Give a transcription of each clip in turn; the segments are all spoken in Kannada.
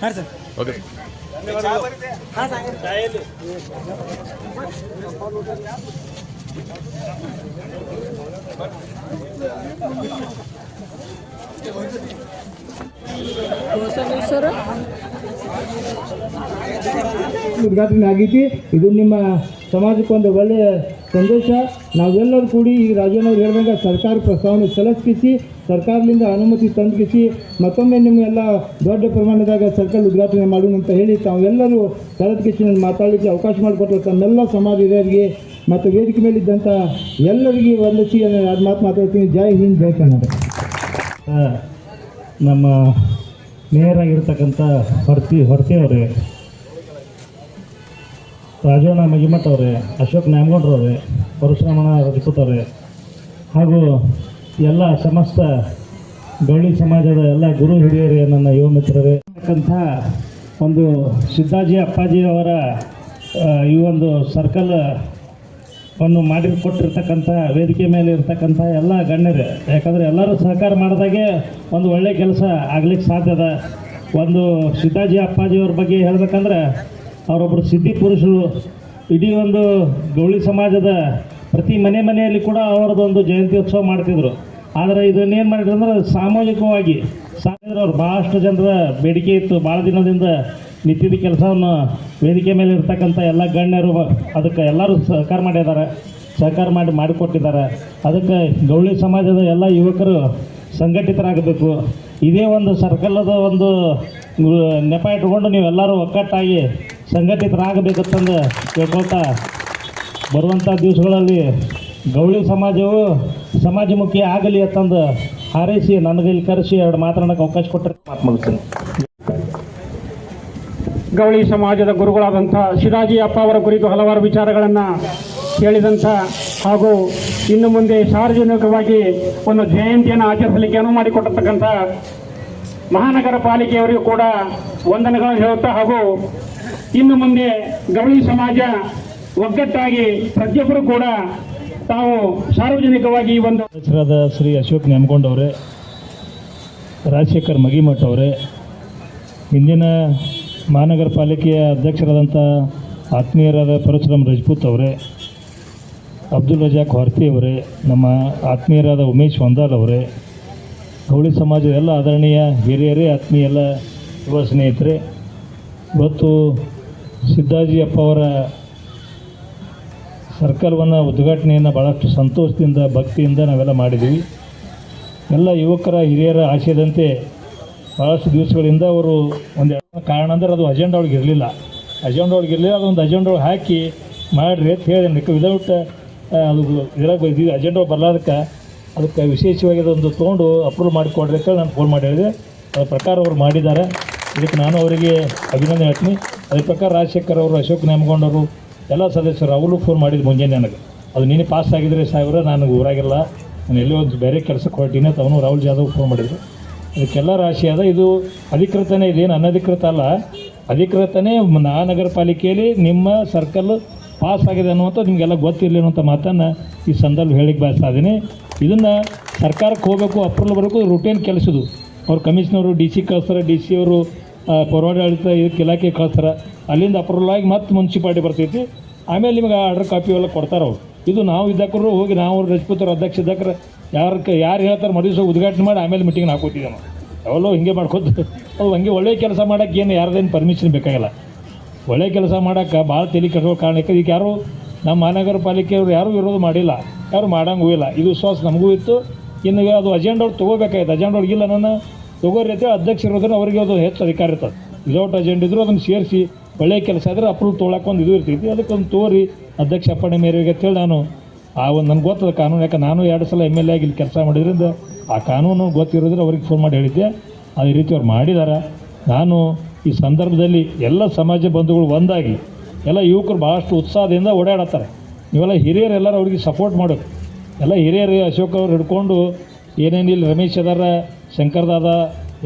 ಹಾಂ ಸರ್ ಓಕೆ ಉದ್ಘಾಟನೆ ಆಗೈತಿ ಇದು ನಿಮ್ಮ ಸಮಾಜಕ್ಕೆ ಒಂದು ಒಳ್ಳೆಯ ಸಂದೇಶ ನಾವೆಲ್ಲರೂ ಕೂಡಿ ಈ ರಾಜನವ್ರು ಹೇಳಿದಾಗ ಸರ್ಕಾರ ಪ್ರಸ್ತಾವನೆ ಸಲ್ಲಿಸಿ ಸರ್ಕಾರದಿಂದ ಅನುಮತಿ ತಂದುಕಿಸಿ, ಮತ್ತೊಮ್ಮೆ ನಿಮಗೆಲ್ಲ ದೊಡ್ಡ ಪ್ರಮಾಣದಾಗ ಸರ್ಕಲ್ ಉದ್ಘಾಟನೆ ಮಾಡೋಣ ಅಂತ ಹೇಳಿ ತಾವೆಲ್ಲರೂ ಕಳೆದಕಿಸಿ ನಾನು ಮಾತಾಡಲಿಕ್ಕೆ ಅವಕಾಶ ಮಾಡಿಕೊಟ್ಟರು. ತಮ್ಮೆಲ್ಲ ಸಮಾಜ ಹಿರಿಯರಿಗೆ ಮತ್ತು ವೇದಿಕೆ ಮೇಲಿದ್ದಂಥ ಎಲ್ಲರಿಗೆ ವಂದಿಸಿ ಅದು ಮಾತು ಮಾತಾಡ್ತೀನಿ. ಜೈ ಹಿಂದ್, ಜೈ ಕನ್ನಡ ನಮ್ಮ ಮೇಯರ್ ಆಗಿರ್ತಕ್ಕಂಥ ಹೊರತಿ ಅವರೇ ರಾಜಣ್ಣ ಮಗಿಮಠ್ ಅವರೇ, ಅಶೋಕ್ ನ್ಯಾಮಗೌಡ್ರವ್ರೆ ಪರಶುರಾಮಣ್ಣ ರಜಪೂತ್ ಅವರೇ, ಹಾಗೂ ಎಲ್ಲ ಸಮಸ್ತ ಬೆಳ್ಳಿ ಸಮಾಜದ ಎಲ್ಲ ಗುರು ಹಿರಿಯರೇ ನನ್ನ ಯುವ ಮಿತ್ರರೇ. ಅಂತಕ್ಕಂಥ ಒಂದು ಸಿದ್ದಾಜಿ ಅಪ್ಪಾಜಿ ಅವರ ಈ ಒಂದು ಸರ್ಕಲ್ ಅನ್ನು ಮಾಡಿ ಕೊಟ್ಟಿರ್ತಕ್ಕಂಥ ವೇದಿಕೆ ಮೇಲೆ ಇರ್ತಕ್ಕಂಥ ಎಲ್ಲ ಗಣ್ಯರೇ. ಯಾಕಂದರೆ ಎಲ್ಲರೂ ಸಹಕಾರ ಮಾಡಿದಾಗೆ ಒಂದು ಒಳ್ಳೆಯ ಕೆಲಸ ಆಗ್ಲಿಕ್ಕೆ ಸಾಧ್ಯದ ಒಂದು ಸಿದ್ದಾಜಿ ಅಪ್ಪಾಜಿಯವ್ರ ಬಗ್ಗೆ ಹೇಳ್ಬೇಕಂದ್ರೆ ಅವರೊಬ್ಬರು ಸಿದ್ಧಿ ಪುರುಷರು, ಇಡೀ ಒಂದು ಗೌಳಿ ಸಮಾಜದ ಪ್ರತಿ ಮನೆ ಮನೆಯಲ್ಲಿ ಕೂಡ ಅವರದೊಂದು ಜಯಂತಿ ಉತ್ಸವ ಮಾಡ್ತಿದ್ರು. ಆದರೆ ಇದನ್ನೇನು ಮಾಡಿದ್ರು ಅಂದ್ರೆ ಸಾಮಾಜಿಕವಾಗಿ ಸಾಕಿದ್ರೆ ಅವ್ರು. ಭಾಳಷ್ಟು ಜನರ ಬೇಡಿಕೆ ಇತ್ತು. ಭಾಳ ದಿನದಿಂದ ನಿತ್ಯದ ಕೆಲಸವನ್ನು ವೇದಿಕೆ ಮೇಲೆ ಇರ್ತಕ್ಕಂಥ ಎಲ್ಲ ಗಣ್ಯರು ಅದಕ್ಕೆ ಎಲ್ಲರೂ ಸಹಕಾರ ಮಾಡಿದ್ದಾರೆ. ಸಹಕಾರ ಮಾಡಿ ಮಾಡಿಕೊಟ್ಟಿದ್ದಾರೆ. ಅದಕ್ಕೆ ಗೌಳಿ ಸಮಾಜದ ಎಲ್ಲ ಯುವಕರು ಸಂಘಟಿತರಾಗಬೇಕು. ಇದೇ ಒಂದು ಸರ್ಕಲದ ಒಂದು ನೆಪ ಇಟ್ಕೊಂಡು ನೀವೆಲ್ಲರೂ ಒಕ್ಕಟ್ಟಾಗಿ ಸಂಘಟಿತರಾಗಬೇಕಂತಂದು ಕೇಳ್ಕೊಳ್ತಾ ಬರುವಂಥ ದಿವಸಗಳಲ್ಲಿ ಗೌಳಿ ಸಮಾಜವು ಸಮಾಜಮುಖಿ ಆಗಲಿ ಅಂತಂದು ಹಾರೈಸಿ ನನಗೆ ಇಲ್ಲಿ ಕರೆಸಿ ಎರಡು ಮಾತನಾಡೋಕೆ ಅವಕಾಶ ಕೊಟ್ಟರೆ ಮಾತು ಮುಗಿಸ್ತೀನಿ. ಗೌಳಿ ಸಮಾಜದ ಗುರುಗಳಾದಂಥ ಶಿರಾಜಿ ಅಪ್ಪ ಅವರ ಕುರಿತು ಹಲವಾರು ವಿಚಾರಗಳನ್ನು ಕೇಳಿದಂಥ ಹಾಗೂ ಇನ್ನು ಮುಂದೆ ಸಾರ್ವಜನಿಕವಾಗಿ ಒಂದು ಜಯಂತಿಯನ್ನು ಆಚರಿಸಲಿಕ್ಕೆ ಅನುವು ಮಾಡಿಕೊಟ್ಟಿರ್ತಕ್ಕಂಥ ಮಹಾನಗರ ಪಾಲಿಕೆಯವರಿಗೂ ಕೂಡ ವಂದನೆಗಳನ್ನು ಹೇಳುತ್ತಾ ಹಾಗೂ ಇನ್ನು ಮುಂದೆ ಗೌಳಿ ಸಮಾಜ ಒಗ್ಗಟ್ಟಾಗಿ ಪ್ರತಿಯೊಬ್ಬರು ಕೂಡ ತಾವು ಸಾರ್ವಜನಿಕವಾಗಿ ಒಂದು ಶ್ರೀ ಅಶೋಕ್ ನ್ಯಾಮಗೊಂಡ್ ಅವರೇ, ರಾಜಶೇಖರ್ ಮಗಿಮಠ್ ಅವರೇ, ಇಂದಿನ ಮಹಾನಗರ ಪಾಲಿಕೆಯ ಅಧ್ಯಕ್ಷರಾದಂಥ ಆತ್ಮೀಯರಾದ ಪರಶುರಾಮ್ ರಜಪೂತ್ ಅವರೇ, ಅಬ್ದುಲ್ ರಜಾಕ್ ಹೊರ್ತಿ ಅವರೇ, ನಮ್ಮ ಆತ್ಮೀಯರಾದ ಉಮೇಶ್ ಹೊಂದಾಲ್ ಅವರೇ, ಗೌಳಿ ಸಮಾಜದ ಎಲ್ಲ ಆದರಣೀಯ ಹಿರಿಯರೇ, ಆತ್ಮೀಯ ಎಲ್ಲ ಯುವ ಸ್ನೇಹಿತರೆ, ಇವತ್ತು ಸಿದ್ದಾಜಿ ಅಪ್ಪ ಅವರ ಸರ್ಕಲ್ವನ್ನು ಉದ್ಘಾಟನೆಯನ್ನು ಭಾಳಷ್ಟು ಸಂತೋಷದಿಂದ, ಭಕ್ತಿಯಿಂದ ನಾವೆಲ್ಲ ಮಾಡಿದ್ದೀವಿ ಎಲ್ಲ ಯುವಕರ, ಹಿರಿಯರ ಆಶಯದಂತೆ ಭಾಳಷ್ಟು ದಿವಸಗಳಿಂದ ಅವರು ಒಂದು ಕಾರಣ ಅಂದರೆ ಅದು ಅಜೆಂಡ ಒಳಗೆ ಇರಲಿಲ್ಲ. ಅಜೆಂಡ ಒಳಗೆ ಇರಲಿಲ್ಲ, ಅದೊಂದು ಅಜೆಂಡ ಒಳಗೆ ಹಾಕಿ ಮಾಡಿರಿ ಅಂತ ಹೇಳಿ ವಿದೌಟ್ ಅದು ಇದ್ರಾಗ ಅಜೆಂಡ ಒಳಗೆ ಬರಲಾರ್ದಕ್ಕೆ ಅದಕ್ಕೆ ವಿಶೇಷವಾಗಿ ಅದೊಂದು ತೊಗೊಂಡು ಅಪ್ರೂವ್ ಮಾಡಿಕೊಡ್ರಿ ಅಂತ ನಾನು ಫೋನ್ ಮಾಡಿ ಹೇಳಿದೆ. ಅದ್ರ ಪ್ರಕಾರ ಅವರು ಮಾಡಿದ್ದಾರೆ. ಇದಕ್ಕೆ ನಾನು ಅವರಿಗೆ ಅಭಿನಂದನೆ ಹೇಳ್ತೀನಿ. ಅದ್ರ ಪ್ರಕಾರ ರಾಜಶೇಖರ್ ಅವರು, ಅಶೋಕ್ ನೇಮಗೊಂಡವರು ಎಲ್ಲ ಸದಸ್ಯರು ಅವರು ಫೋನ್ ಮಾಡಿದ್ದು ಮುಂಜಾನೆ ನನಗೆ. ಅದು ನೀನು ಪಾಸ್ ಆಗಿದ್ರೆ ಸಾಹೇಬ್ರೆ ನನಗೆ ಊರಾಗಿಲ್ಲ. ನಾನು ಎಲ್ಲೋ ಒಂದು ಬೇರೆ ಕೆಲಸಕ್ಕೆ ಹೊರಟಿನಿ ಅಂತ ಅವನು ರಾಹುಲ್ ಜಾಧವ್ ಫೋನ್ ಮಾಡಿದ್ರು. ಇದಕ್ಕೆಲ್ಲ ರಾಶಿ ಅದ ಇದು ಅಧಿಕೃತನೇ, ಇದೇನು ಅನಧಿಕೃತ ಅಲ್ಲ. ಅಧಿಕೃತನೇ ಮಹಾನಗರ ಪಾಲಿಕೆಯಲ್ಲಿ ನಿಮ್ಮ ಸರ್ಕಲ್ ಪಾಸ್ ಆಗಿದೆ ಅನ್ನುವಂಥ ನಿಮಗೆಲ್ಲ ಗೊತ್ತಿರಲಿ ಅನ್ನೋಂಥ ಮಾತನ್ನು ಈ ಸಂದರ್ಭ ಹೇಳಿಕ್ಕೆ ಬಯಸ್ತಾ ಇದ್ದೀನಿ. ಇದನ್ನು ಸರ್ಕಾರಕ್ಕೆ ಹೋಗಬೇಕು ಅಪ್ರೂವಲ್ ಬರಬೇಕು ರೂಟೀನ್ ಕೆಲಸದು. ಅವ್ರು ಕಮಿಷನರು ಡಿ ಸಿ ಕಳಿಸ್ತಾರೆ ಡಿ ಸಿ ಅವರು ಪೌರಾಡಳಿತ ಇದಕ್ಕೆ ಇಲಾಖೆ ಕಳಿಸ್ತಾರೆ ಅಲ್ಲಿಂದ ಅಪ್ರೂವಲ್ ಆಗಿ ಮತ್ತೆ ಮುನ್ಸಿಪಾಲ್ಟಿ ಬರ್ತೈತಿ. ಆಮೇಲೆ ನಿಮಗೆ ಆರ್ಡರ್ ಕಾಪಿ ಎಲ್ಲ ಕೊಡ್ತಾರೆ ಅವ್ರು. ಇದು ನಾವು ಇದ್ದಕ್ಕರು ಹೋಗಿ ನಾವು ರಜಪೂತರ ಅಧ್ಯಕ್ಷ ಇದ್ದಕ್ರೆ ಯಾರು ಯಾರು ಹೇಳ್ತಾರೆ ಮದುವೆ ಉದ್ಘಾಟನೆ ಮಾಡಿ ಆಮೇಲೆ ಮೀಟಿಂಗ್ ಹಾಕೋತಿದ್ದೆ ನಾವು ಯಾವಲ್ಲೋ ಹಿಂಗೆ ಮಾಡ್ಕೊತ ಅದು ಹಂಗೆ ಒಳ್ಳೆಯ ಕೆಲಸ ಮಾಡೋಕ್ಕೆ ಏನು ಯಾರ್ದೇನು ಪರ್ಮಿಷನ್ ಬೇಕಾಗಿಲ್ಲ. ಒಳ್ಳೆಯ ಕೆಲಸ ಮಾಡೋಕ್ಕೆ ಭಾಳ ತಲೆ ಕೆಟ್ಟೋ ಕಾರಣಕ್ಕೆ ಈಗ ಯಾರು ನಮ್ಮ ಮಹಾನಗರ ಪಾಲಿಕೆಯವರು ಯಾರೂ ವಿರೋಧ ಮಾಡಿಲ್ಲ. ಯಾರು ಮಾಡಂಗೂ ಇಲ್ಲ. ಇದು ವಿಶ್ವಾಸ ನಮಗೂ ಇತ್ತು. ಇನ್ನು ಅದು ಅಜೆಂಡವ್ರು ತೊಗೋಬೇಕಾಯ್ತು. ಅಜೆಂಡವ್ರಿಗಿಲ್ಲ ನಾನು ತೊಗೋರಿ ಅಂತ ಅಧ್ಯಕ್ಷ ಇರೋದ್ರೆ ಅವರಿಗೆ ಅದು ಹೆಚ್ಚು ಅಧಿಕಾರ ಇರ್ತದೆ. ವಿದೌಟ್ ಅಜೆಂಡ್ ಇದ್ದರೂ ಅದನ್ನು ಸೇರಿಸಿ ಒಳ್ಳೆಯ ಕೆಲಸ ಆದರೆ ಅಪ್ರೂವ್ ತೊಗೊಳಕ್ಕೆ ಒಂದು ಇದು ಇರ್ತೈತಿ. ಅದಕ್ಕೆ ಒಂದು ತೋರಿ ಅಧ್ಯಕ್ಷ ಅಪ್ಪಣೆ ಮೇರೆಗೆ ಅಂತೇಳಿ ನಾನು ಆ ಒಂದು ನನಗೆ ಗೊತ್ತದ ಕಾನೂನು. ಯಾಕೆ ನಾನು ಎರಡು ಸಲ ಎಂ ಎಲ್ ಎ ಆಗಿ ಇಲ್ಲಿ ಕೆಲಸ ಮಾಡಿದ್ರಿಂದ ಆ ಕಾನೂನು ಗೊತ್ತಿರೋದ್ರೆ ಅವ್ರಿಗೆ ಫೋನ್ ಮಾಡಿ ಹೇಳಿದ್ದೆ. ಅದೇ ರೀತಿ ಅವ್ರು ಮಾಡಿದ್ದಾರೆ ನಾನು ಈ ಸಂದರ್ಭದಲ್ಲಿ ಎಲ್ಲ ಸಮಾಜ ಬಂಧುಗಳು ಒಂದಾಗಿ ಎಲ್ಲ ಯುವಕರು ಭಾಳಷ್ಟು ಉತ್ಸಾಹದಿಂದ ಓಡಾಡತ್ತಾರೆ. ನೀವೆಲ್ಲ ಹಿರಿಯರು ಎಲ್ಲರೂ ಅವ್ರಿಗೆ ಸಪೋರ್ಟ್ ಮಾಡೋದು. ಎಲ್ಲ ಹಿರಿಯರು ಅಶೋಕ್ ಅವ್ರು ಹಿಡ್ಕೊಂಡು ಏನೇನಿಲ್ಲ, ರಮೇಶ್ ಅದಾರ, ಶಂಕರ್ ದಾದ,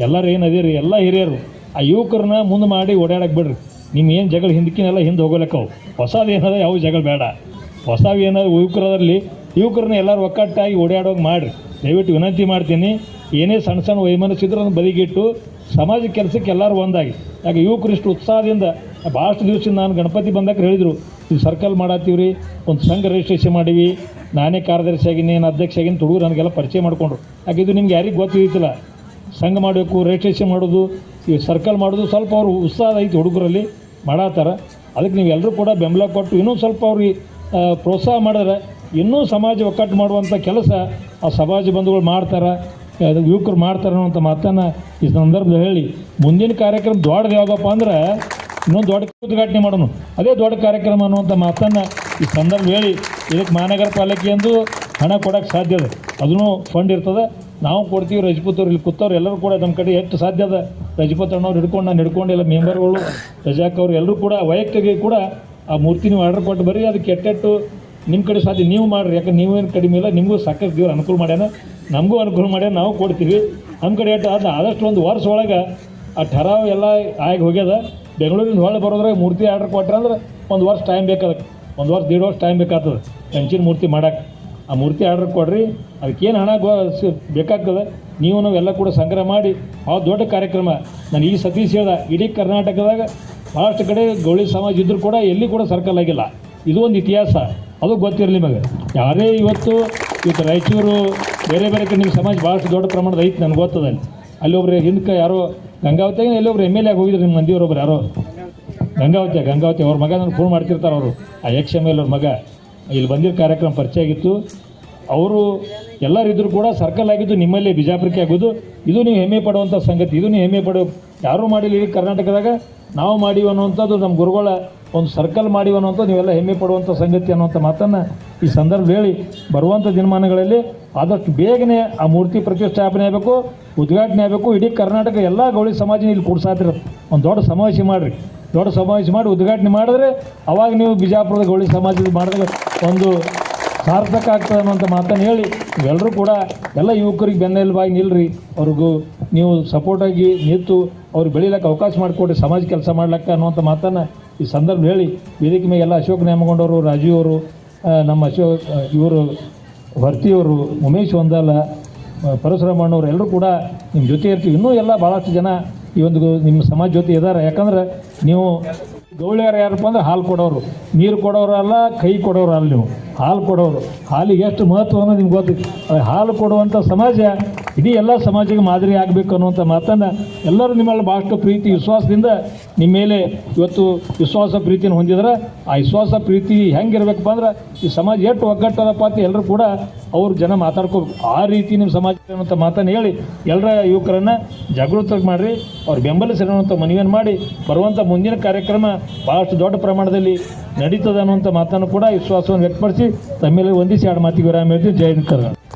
ಎಲ್ಲರೂ ಏನು ಅದೀರಿ, ಎಲ್ಲ ಹಿರಿಯರು. ಆ ಯುವಕರನ್ನ ಮುಂದೆ ಮಾಡಿ ಓಡಾಡಕ್ಕೆ ಬಿಡ್ರಿ. ನಿಮ್ಮ ಏನು ಜಗಳ ಹಿಂದಕ್ಕಿನೆಲ್ಲ ಹಿಂದೆ ಹೋಗೋಲಕ್ಕವು ಹೊಸದು ಏನದ ಯಾವ ಜಗಳ ಬೇಡ. ಹೊಸವು ಏನಾದ್ರು ಯುವಕರದಲ್ಲಿ ಯುವಕರನ್ನ ಎಲ್ಲರೂ ಒಕ್ಕಟ್ಟಾಗಿ ಓಡಾಡೋಗಿ ಮಾಡಿರಿ. ದಯವಿಟ್ಟು ವಿನಂತಿ ಮಾಡ್ತೀನಿ, ಏನೇ ಸಣ್ಣ ಸಣ್ಣ ವೈಮನಸ್ಸಿದ್ರು ಅದನ್ನು ಬದಿಗಿಟ್ಟು, ಸಮಾಜ ಕೆಲಸಕ್ಕೆ ಎಲ್ಲರೂ ಒಂದಾಗಿ. ಯಾಕೆ ಯುವಕರು ಇಷ್ಟು ಉತ್ಸಾಹದಿಂದ, ಭಾಳಷ್ಟು ದಿವಸದಿಂದ ನಾನು ಗಣಪತಿ ಬಂದಾಗ ಹೇಳಿದರು ಇದು ಸರ್ಕಲ್ ಮಾಡತ್ತೀವಿ ರೀ ಒಂದು ಸಂಘ ರಿಜಿಸ್ಟ್ರೇಷನ್ ಮಾಡೀವಿ ನಾನೇ ಕಾರ್ಯದರ್ಶಿಯಾಗಿ ನೀನು ಅಧ್ಯಕ್ಷಾಗಿ ತುಡುಗರು ನನಗೆಲ್ಲ ಪರಿಚಯ ಮಾಡಿಕೊಂಡ್ರು. ಇದು ನಿಮ್ಗೆ ಯಾರಿಗೆ ಗೊತ್ತಿದ್ದಿಲ್ಲ ಸಂಘ ಮಾಡಬೇಕು ರಿಜಿಸ್ಟ್ರೇಷನ್ ಮಾಡೋದು, ಈ ಸರ್ಕಲ್ ಮಾಡೋದು, ಸ್ವಲ್ಪ ಅವರು ಉತ್ಸಾಹ ಐತಿ ಹುಡುಗರಲ್ಲಿ ಮಾಡತ್ತಾರ ಅದಕ್ಕೆ ನೀವು ಎಲ್ಲರೂ ಕೂಡ ಬೆಂಬಲ ಕೊಟ್ಟು ಇನ್ನೂ ಸ್ವಲ್ಪ ಅವ್ರಿಗೆ ಪ್ರೋತ್ಸಾಹ ಮಾಡಿದ್ರೆ ಇನ್ನೂ ಸಮಾಜ ಒಕ್ಕಟ್ಟು ಮಾಡುವಂಥ ಕೆಲಸ ಆ ಸಮಾಜ ಬಂಧುಗಳು ಮಾಡ್ತಾರೆ ಯುವಕರು ಮಾಡ್ತಾರೆ ಅನ್ನೋಂಥ ಮಾತನ್ನು ಈ ಸಂದರ್ಭದಲ್ಲಿ ಹೇಳಿ. ಮುಂದಿನ ಕಾರ್ಯಕ್ರಮ ದೊಡ್ಡದು ಯಾವುದಪ್ಪ ಅಂದ್ರೆ ಇನ್ನೊಂದು ದೊಡ್ಡ ಉದ್ಘಾಟನೆ ಮಾಡೋಣ ಅದೇ ದೊಡ್ಡ ಕಾರ್ಯಕ್ರಮ ಅನ್ನುವಂಥ ಮಾತನ್ನು ಈ ಸಂದರ್ಭ ಹೇಳಿ, ಇದಕ್ಕೆ ಮಹಾನಗರ ಪಾಲಿಕೆ ಎಂದು ಹಣ ಕೊಡೋಕ್ಕೆ ಸಾಧ್ಯ ಅದ. ಅದನ್ನು ಫಂಡ್ ಇರ್ತದೆ. ನಾವು ಕೊಡ್ತೀವಿ ರಜಪೂತ್ ಅವ್ರು ಇಲ್ಲಿ ಕೂತವ್ರು, ಎಲ್ಲರೂ ಕೂಡ ನಮ್ಮ ಕಡೆ ಎಷ್ಟು ಸಾಧ್ಯ ಅದ? ರಜಪೂತ್ ಅಣ್ಣವ್ರು ಹಿಡ್ಕೊಂಡು, ನಾನು ಹಿಡ್ಕೊಂಡು ಎಲ್ಲ ಮೆಂಬರ್ಗಳು, ರಜಾಕ್ ಅವರು ಎಲ್ಲರೂ ಕೂಡ ವೈಯಕ್ತಿಕ ಕೂಡ ಆ ಮೂರ್ತಿ ನೀವು ಆರ್ಡರ್ ಕೊಟ್ಟು ಬರ್ರಿ ಅದಕ್ಕೆ ಕೆಟ್ಟೆಟ್ಟು ನಿಮ್ಮ ಕಡೆ ಸಾಧ್ಯ, ನೀವು ಮಾಡಿರಿ. ಯಾಕಂದ್ರೆ ನೀವೇನು ಕಡಿಮೆ ಇಲ್ಲ, ನಿಮಗೂ ಸಾಕಷ್ಟು ದೇವ್ರು ಅನುಕೂಲ ಮಾಡ್ಯಾನ. ನಮಗೂ ಅನುಕೂಲ ಮಾಡ್ಯಾನ, ನಾವು ಕೊಡ್ತೀವಿ. ನಮ್ಮ ಕಡೆ ಅದು ಆದಷ್ಟು ಒಂದು ವರ್ಷ ಒಳಗೆ ಆ ಠರಾವ್ ಎಲ್ಲ ಆಗಿ ಹೋಗ್ಯದ. ಬೆಂಗಳೂರಿಂದ ಹೊಳೆ ಬರೋದ್ರಾಗ ಮೂರ್ತಿ ಆರ್ಡ್ರ್ ಕೊಟ್ರೆ ಅಂದ್ರೆ ಒಂದು ವರ್ಷ ಟೈಮ್ ಬೇಕಾದಕ್ಕೆ ಒಂದು ವರ್ಷ, ದೇಡ್ ವರ್ಷ ಟೈಮ್ ಬೇಕಾಗ್ತದೆ. ಕಂಚಿನ ಮೂರ್ತಿ ಮಾಡಕ್ಕೆ. ಆ ಮೂರ್ತಿ ಆರ್ಡ್ರ್ ಕೊಡ್ರಿ ಅದಕ್ಕೇನು ಹಣ ಗೋ ಬೇಕಾಗ್ತದೆ, ನೀವು ನಾವೆಲ್ಲ ಕೂಡ ಸಂಗ್ರಹ ಮಾಡಿ ಭಾಳ ದೊಡ್ಡ ಕಾರ್ಯಕ್ರಮ. ನಾನು ಈ ಸತೀಶ್ ಹೇಳ್ದ, ಇಡೀ ಕರ್ನಾಟಕದಾಗ ಭಾಳಷ್ಟು ಕಡೆ ಗೌಳಿ ಸಮಾಜ ಇದ್ದರೂ ಕೂಡ ಎಲ್ಲಿ ಕೂಡ ಸರ್ಕಲ್ ಆಗಿಲ್ಲ. ಇದು ಒಂದು ಇತಿಹಾಸ. ಅದು ಗೊತ್ತಿರಲಿ ನಿಮಗೆ. ಯಾರೇ ಇವತ್ತು ಇವತ್ತು ರಾಯಚೂರು, ಬೇರೆ ಬೇರೆ ಕಡೆ ನಿಮ್ಮ ಸಮಾಜ ಭಾಳಷ್ಟು ದೊಡ್ಡ ಪ್ರಮಾಣದ ಐತೆ ನನಗೆ ಗೊತ್ತದ ಅಲ್ಲಿ ಒಬ್ಬರು ಹಿಂದಕ್ಕೆ ಯಾರೋ ಗಂಗಾವತಿಯಾಗ ಎಲ್ಲೊಬ್ರು ಎಂ ಎಲ್ ಎ ಹೋಗಿದ್ರು ನಿಮ್ಮ ಮಂದಿ ಒಬ್ರು ಯಾರೋ? ಗಂಗಾವತಿ ಗಂಗಾವತಿ, ಅವ್ರ ಮಗ ನನಗೆ ಫೋನ್ ಮಾಡ್ತಿರ್ತಾರೆ ಅವರು. ಆ ಎಕ್ಸ್ ಎಂ ಎಲ್ ಅವ್ರ ಮಗ. ಇಲ್ಲಿ ಬಂದಿರೋ ಕಾರ್ಯಕ್ರಮ ಪರಿಚಯ ಆಗಿತ್ತು. ಅವರು ಎಲ್ಲರಿದ್ದರೂ ಕೂಡ ಸರ್ಕಲ್ ಆಗಿದ್ದು ನಿಮ್ಮಲ್ಲೇ ಬಿಜಾಪುರಕ್ಕೆ ಆಗೋದು. ಇದು ನೀವು ಹೆಮ್ಮೆ ಪಡುವಂಥ ಸಂಗತಿ. ಇದು ನೀವು ಹೆಮ್ಮೆ ಪಡೋ ಯಾರೂ ಮಾಡಿಲ್ಲ ಇಡೀ ಕರ್ನಾಟಕದಾಗ. ನಾವು ಮಾಡೀವಿ ಅನ್ನುವಂಥದ್ದು ನಮ್ಮ ಗುರುಗಳ ಒಂದು ಸರ್ಕಲ್ ಮಾಡಿ ಅನ್ನುವಂಥ ನೀವೆಲ್ಲ ಹೆಮ್ಮೆ ಪಡುವಂಥ ಸಂಗತಿ ಅನ್ನುವಂಥ ಮಾತನ್ನು ಈ ಸಂದರ್ಭ ಹೇಳಿ ಬರುವಂಥ ದಿನಮಾನಗಳಲ್ಲಿ ಆದಷ್ಟು ಬೇಗನೆ ಆ ಮೂರ್ತಿ ಪ್ರತಿಷ್ಠಾಪನೆ ಆಗಬೇಕು, ಉದ್ಘಾಟನೆ ಆಗಬೇಕು. ಇಡೀ ಕರ್ನಾಟಕ ಎಲ್ಲ ಗೌಳಿ ಸಮಾಜ ಇಲ್ಲಿ ಕೂಡ್ಸಾತಿರತ್ತೆ. ಒಂದು ದೊಡ್ಡ ಸಮಾವೇಶ ಮಾಡಿರಿ. ದೊಡ್ಡ ಸಮಾವೇಶ ಮಾಡಿ ಉದ್ಘಾಟನೆ ಮಾಡಿದ್ರೆ ಅವಾಗ ನೀವು ಬಿಜಾಪುರದ ಗೌಳಿ ಸಮಾಜದ ಮಾಡಿದ್ರೆ ಒಂದು ಸಾರ್ಥಕ ಆಗ್ತದೆ ಅನ್ನುವಂಥ ಮಾತನ್ನು ಹೇಳಿ ಎಲ್ಲರೂ ಕೂಡ ಎಲ್ಲ ಯುವಕರಿಗೆ ಬೆನ್ನೆಲುಬಾಗಿ ನಿಲ್ರಿ. ಅವ್ರಿಗೂ ನೀವು ಸಪೋರ್ಟಾಗಿ ನಿಂತು ಅವ್ರು ಬೆಳೀಲಿಕ್ಕೆ ಅವಕಾಶ ಮಾಡಿಕೊಡ್ರಿ. ಸಮಾಜ ಕೆಲಸ ಮಾಡ್ಲಿಕ್ಕೆ ಅನ್ನುವಂಥ ಮಾತನ್ನು ಈ ಸಂದರ್ಭ ಹೇಳಿ, ವೇದಿಕೆ ಮೇಲೆ ಎಲ್ಲ ಅಶೋಕ್ ನೇಮಗೊಂಡವರು, ರಾಜೀವ್ ಅವರು ನಮ್ಮ ಅಶೋಕ್ ಇವರು ಭರ್ತಿಯವರು ಉಮೇಶ್ ಒಂದಲ್ಲ ಪರಶುರಾಮಣ್ಣವ್ರು ಎಲ್ಲರೂ ಕೂಡ ನಿಮ್ಮ ಜೊತೆ ಇರ್ತೀವಿ. ಇನ್ನೂ ಎಲ್ಲ ಭಾಳಷ್ಟು ಜನ ಈ ಒಂದು ನಿಮ್ಮ ಸಮಾಜ ಜೊತೆ ಇದ್ದಾರೆ. ಯಾಕಂದ್ರೆ ನೀವು ಗೌಳಿಯರು ಯಾರಪ್ಪ ಅಂದ್ರೆ ಹಾಲು ಕೊಡೋರು. ನೀರು ಕೊಡೋರು ಅಲ್ಲ, ಕೈ ಕೊಡೋರು ಅಲ್ಲ ನೀವು. ಹಾಲು ಕೊಡೋರು. ಹಾಲಿಗೆ ಎಷ್ಟು ಮಹತ್ವ ಅನ್ನೋದು ನಿಮ್ಗೆ ಗೊತ್ತಿತ್ತು ಹಾಲು ಕೊಡುವಂಥ ಸಮಾಜ ಇಡೀ ಎಲ್ಲ ಸಮಾಜಕ್ಕೆ ಮಾದರಿ ಆಗಬೇಕು ಅನ್ನುವಂಥ ಮಾತನ್ನು ಎಲ್ಲರೂ ನಿಮ್ಮಲ್ಲಿ ಭಾಳಷ್ಟು ಪ್ರೀತಿ, ವಿಶ್ವಾಸದಿಂದ ನಿಮ್ಮ ಮೇಲೆ ಇವತ್ತು ವಿಶ್ವಾಸ ಪ್ರೀತಿಯನ್ನು ಹೊಂದಿದ್ರೆ ಆ ವಿಶ್ವಾಸ ಪ್ರೀತಿ ಹೆಂಗಿರ್ಬೇಕಪ್ಪ ಅಂದ್ರೆ ಈ ಸಮಾಜ ಎಷ್ಟು ಒಗ್ಗಟ್ಟದಪ್ಪ ಅಂತ ಎಲ್ಲರೂ ಕೂಡ ಅವ್ರ ಜನ ಮಾತಾಡ್ಕೋಬೇಕು. ಆ ರೀತಿ ನಿಮ್ಮ ಸಮಾಜ ಅನ್ನುವಂಥ ಮಾತನ್ನು ಹೇಳಿ ಎಲ್ಲರ ಯುವಕರನ್ನು ಜಾಗೃತ ಮಾಡಿರಿ, ಅವ್ರು ಬೆಂಬಲಿಸಿರಿ ಮನವಿಯನ್ನು ಮಾಡಿ, ಬರುವಂಥ ಮುಂದಿನ ಕಾರ್ಯಕ್ರಮ ಭಾಳಷ್ಟು ದೊಡ್ಡ ಪ್ರಮಾಣದಲ್ಲಿ ನಡೀತದೆ ಅನ್ನುವಂಥ ಮಾತನ್ನು ಕೂಡ ವಿಶ್ವಾಸವನ್ನು ವ್ಯಕ್ತಪಡಿಸಿ ತಮ್ಮೆಲ್ಲ ವಂದಿಸಿ ಎರಡು ಮಾತಿಗೆ ವಿರಾಮ ಹೇಳ್ತೀವಿ. ಜೈ ಹಿಂದ್ ಕರ್ನಾಟಕ.